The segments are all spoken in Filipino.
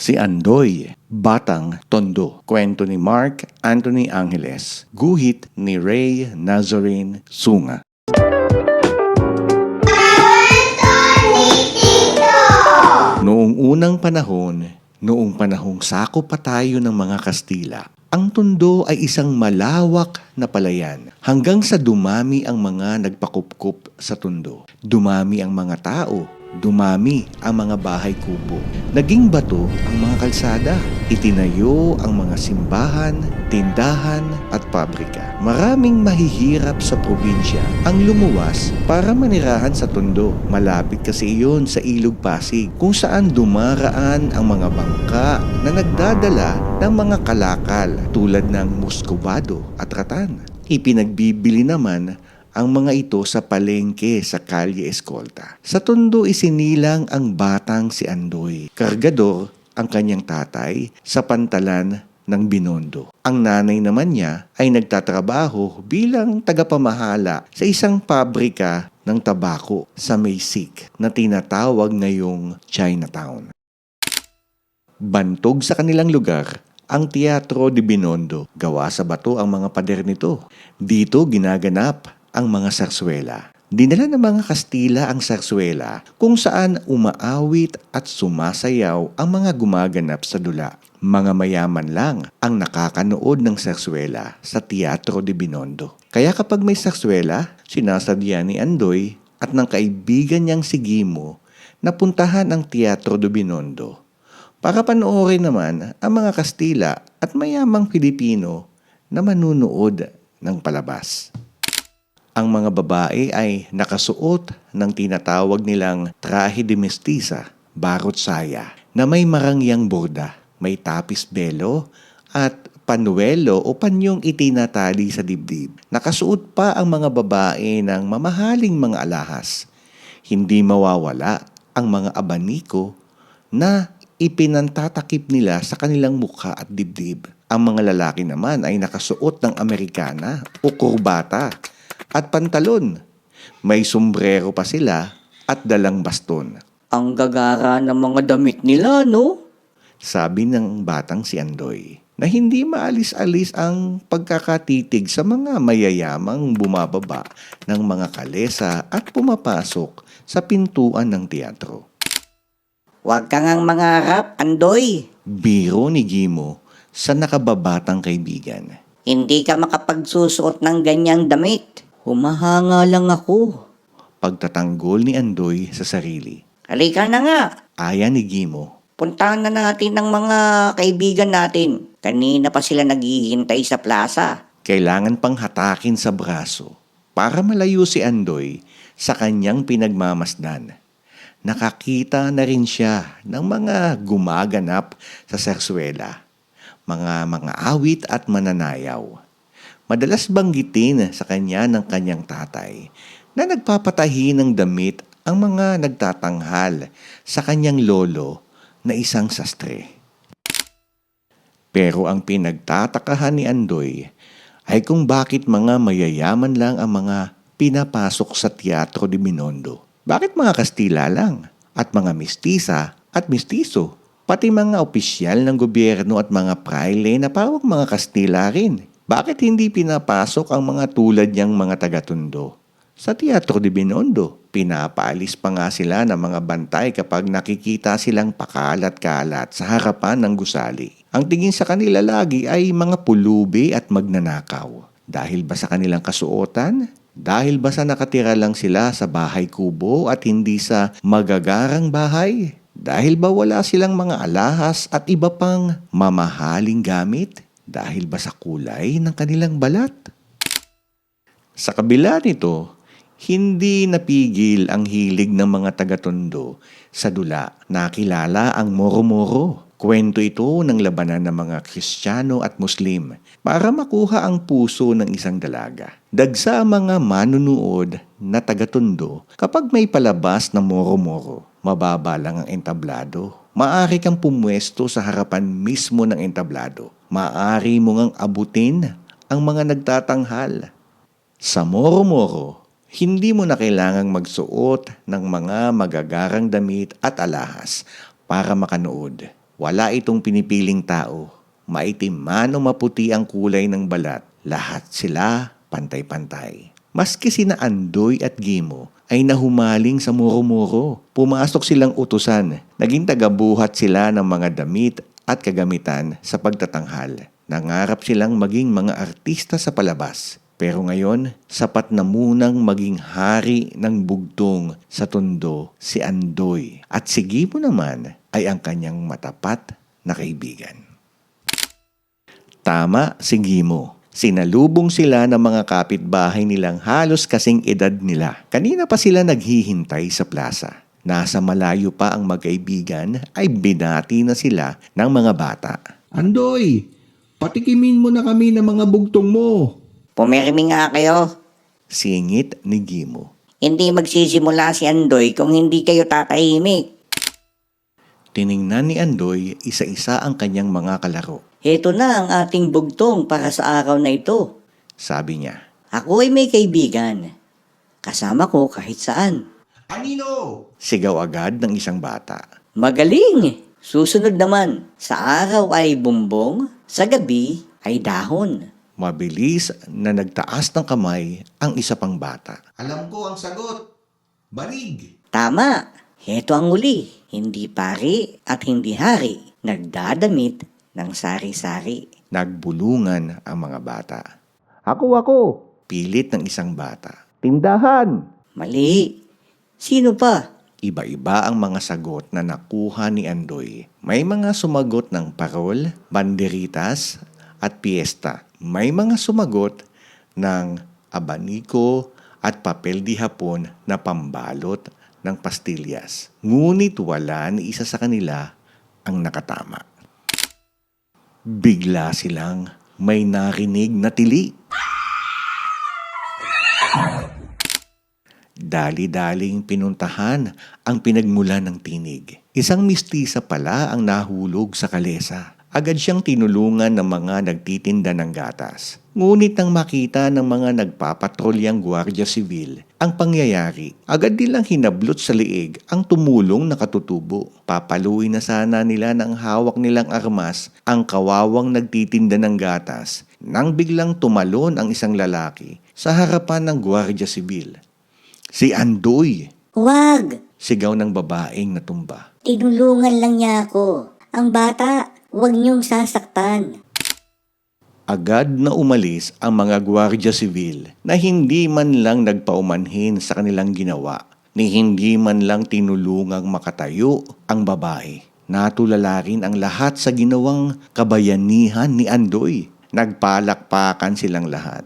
Si Andoy, Batang Tondo. Kwento ni Mark Anthony Angeles. Guhit ni Ray Nazarene Sunga. Noong unang panahon, noong panahong sakop pa tayo ng mga Kastila, ang Tondo ay isang malawak na palayan hanggang sa dumami ang mga nagpakupkup sa Tondo. Dumami ang mga tao, dumami ang mga bahay kubo. Naging bato ang mga kalsada. Itinayo ang mga simbahan, tindahan at pabrika. Maraming mahihirap sa probinsya ang lumuwas para manirahan sa Tondo. Malapit kasi iyon sa Ilog Pasig kung saan dumaraan ang mga bangka na nagdadala ng mga kalakal tulad ng muscovado at ratan. Ipinagbibili naman ang mga ito sa palengke sa Kalye Escolta. Sa Tondo isinilang ang batang si Andoy. Kargador ang kanyang tatay sa pantalan ng Binondo. Ang nanay naman niya ay nagtatrabaho bilang tagapamahala sa isang pabrika ng tabako sa Maysik na tinatawag ngayong Chinatown. Bantog sa kanilang lugar ang Teatro de Binondo. Gawa sa bato ang mga pader nito. Dito ginaganap ang mga sarswela. Dinala ng mga Kastila ang sarswela kung saan umaawit at sumasayaw ang mga gumaganap sa dula. Mga mayaman lang ang nakakanood ng sarswela sa Teatro de Binondo. Kaya kapag may sarswela, sinasadya ni Andoy at ng kaibigan niyang si Gimo na puntahan ang Teatro de Binondo para panoorin naman ang mga Kastila at mayamang Pilipino na manunood ng palabas. Ang mga babae ay nakasuot ng tinatawag nilang trahe de mestiza, barot saya, na may marangyang borda, may tapis belo at panuelo o panyong itinatali sa dibdib. Nakasuot pa ang mga babae ng mamahaling mga alahas. Hindi mawawala ang mga abaniko na ipinantatakip nila sa kanilang mukha at dibdib. Ang mga lalaki naman ay nakasuot ng Amerikana o kurbata at pantalon. May sombrero pa sila at dalang baston. Ang gagara ng mga damit nila, no? Sabi ng batang si Andoy na hindi maalis-alis ang pagkakatitig sa mga mayayamang bumababa ng mga kalesa at pumapasok sa pintuan ng teatro. Huwag ka ngang mangarap, Andoy. Biro ni Gimo sa nakababatang kaibigan. Hindi ka makapagsusuot ng ganyang damit. Humahanga lang ako. Pagtatanggol ni Andoy sa sarili. Halika na nga. Aya ni Gimo. Puntahan na natin ng mga kaibigan natin. Kanina pa sila naghihintay sa plaza. Kailangan pang hatakin sa braso para malayo si Andoy sa kanyang pinagmamasdan. Nakakita na rin siya ng mga gumaganap sa serswela, mga mga awit at mananayaw. Madalas banggitin sa kanya ng kanyang tatay na nagpapatahi ng damit ang mga nagtatanghal sa kanyang lolo na isang sastre. Pero ang pinagtatakahan ni Andoy ay kung bakit mga mayayaman lang ang mga pinapasok sa Teatro de Minondo. Bakit mga Kastila lang? At mga mistisa at mistiso? Pati mga opisyal ng gobyerno at mga praile na parang mga Kastila rin. Bakit hindi pinapasok ang mga tulad niyang mga taga-tundo? Sa Teatro de Binondo, pinapaalis pa nga sila ng mga bantay kapag nakikita silang pakalat-kalat sa harapan ng gusali. Ang tingin sa kanila lagi ay mga pulubi at magnanakaw. Dahil ba sa kanilang kasuotan? Dahil ba sa nakatira lang sila sa bahay kubo at hindi sa magagarang bahay? Dahil ba wala silang mga alahas at iba pang mamahaling gamit? Dahil ba sa kulay ng kanilang balat? Sa kabila nito, hindi napigil ang hilig ng mga taga-tondo sa dula. Nakilala ang moro-moro. Kwento ito ng labanan ng mga Kristiyano at Muslim para makuha ang puso ng isang dalaga. Dagsa ang mga manunood na taga-tondo kapag may palabas na moro-moro. Mababa lang ang entablado. Maari kang pumwesto sa harapan mismo ng entablado. Maari mo ngang abutin ang mga nagtatanghal. Sa moro-moro, hindi mo na kailangang magsuot ng mga magagarang damit at alahas para makanood. Wala itong pinipiling tao. Maitim man o maputi ang kulay ng balat. Lahat sila pantay-pantay. Maski sina Andoy at Gimo ay nahumaling sa muro-muro. Pumasok silang utusan. Naging tagabuhat sila ng mga damit at kagamitan sa pagtatanghal. Nangarap silang maging mga artista sa palabas. Pero ngayon, sapat na munang maging hari ng bugtong sa tondo si Andoy. At si Gimo naman ay ang kanyang matapat na kaibigan. Tama si Gimo. Sinalubong sila ng mga kapitbahay nilang halos kasing edad nila. Kanina pa sila naghihintay sa plaza. Nasa malayo pa ang magkaibigan ay binati na sila ng mga bata. Andoy, patikimin mo na kami ng mga bugtong mo. Pumirmi nga kayo. Singit ni Gimo. Hindi magsisimula si Andoy kung hindi kayo tatahimik. Tiningnan ni Andoy isa-isa ang kanyang mga kalaro. Heto na ang ating bugtong para sa araw na ito. Sabi niya, Ako ay may kaibigan. Kasama ko kahit saan. Anino? sigaw agad ng isang bata. Magaling! Susunod naman, sa araw ay bumbong, sa gabi ay dahon. Mabilis na nagtaas ng kamay ang isa pang bata. Alam ko ang sagot. Banig. Tama, heto ang uli. Hindi pari at hindi hari. Nagdadamit ng sari-sari. Nagbulungan ang mga bata. Ako, ako! Pilit ng isang bata. Tindahan! Mali. Sino pa? Iba-iba ang mga sagot na nakuha ni Andoy. May mga sumagot ng parol, banderitas, at piyesta. May mga sumagot ng abaniko at papel di hapon na pambalot ng pastillas. Ngunit wala ni isa sa kanila ang nakatama. Bigla silang may narinig na tili. Dali-daling pinuntahan ang pinagmulan ng tinig. Isang mistisa pala ang nahulog sa kalesa. Agad siyang tinulungan ng mga nagtitinda ng gatas. Ngunit nang makita ng mga nagpapatrolyang gwardiya sibil ang pangyayari, agad nilang hinablot sa liig ang tumulong na katutubo. Papaluin na sana nila ng hawak nilang armas ang kawawang nagtitinda ng gatas nang biglang tumalon ang isang lalaki sa harapan ng gwardiya sibil. Si Andoy, Wag! sigaw ng babaeng natumba. Tinulungan lang niya ako. Ang bata, huwag niyong sasaktan. Agad na umalis ang mga gwardiya sibil na hindi man lang nagpaumanhin sa kanilang ginawa ni hindi man lang tinulungang makatayo ang babae. Natulala rin ang lahat sa ginawang kabayanihan ni Andoy. Nagpalakpakan silang lahat.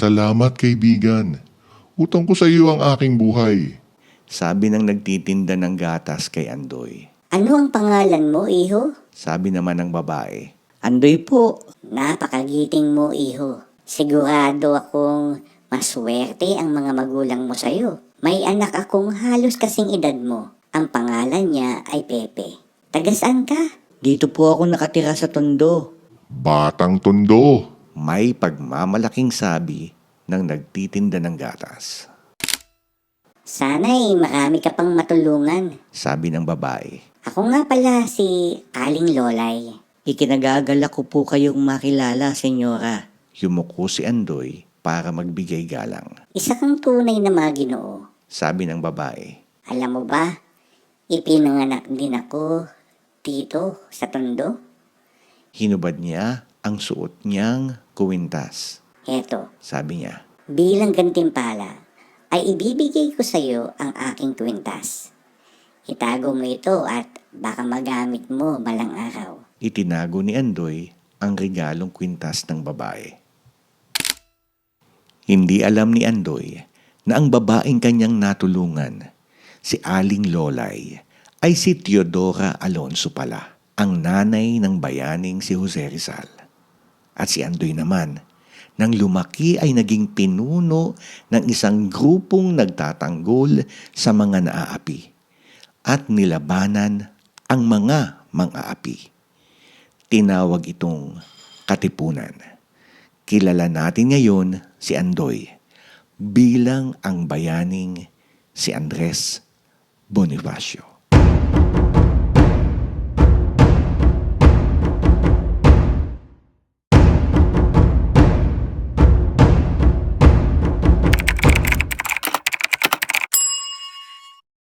Salamat kaibigan. Utang ko sa iyo ang aking buhay. Sabi ng nagtitinda ng gatas kay Andoy. Ano ang pangalan mo, iho? Sabi naman ng babae. Andoy po. Napakagiting mo, iho. Sigurado akong maswerte ang mga magulang mo sa'yo. May anak akong halos kasing edad mo. Ang pangalan niya ay Pepe. Tagasaan ka? Dito po ako nakatira sa tondo. Batang tondo. May pagmamalaking sabi ng nagtitinda ng gatas. Sana'y marami ka pang matulungan. Sabi ng babae. Ako nga pala si Aling Lolay. Ikinagagala ko po kayong makilala, senyora. Yumuko si Andoy para magbigay galang. Isa kang tunay na mga ginoo. Sabi ng babae. Alam mo ba, ipinanganak din ako dito sa tondo. Hinubad niya ang suot niyang kuwintas. Heto, Sabi niya, bilang gantimpala, ay ibibigay ko sa iyo ang aking kwintas. Itago mo ito at baka magamit mo balang araw. itinago ni Andoy ang regalong kwintas ng babae. Hindi alam ni Andoy na ang babaeng kanyang natulungan, si Aling Lolay, ay si Teodora Alonso pala, ang nanay ng bayaning si Jose Rizal. At si Andoy naman, nang lumaki ay naging pinuno ng isang grupong nagtatanggol sa mga naaapi at nilabanan ang mga mang-aapi. Tinawag itong katipunan. Kilala natin ngayon si Andoy bilang ang bayaning si Andres Bonifacio.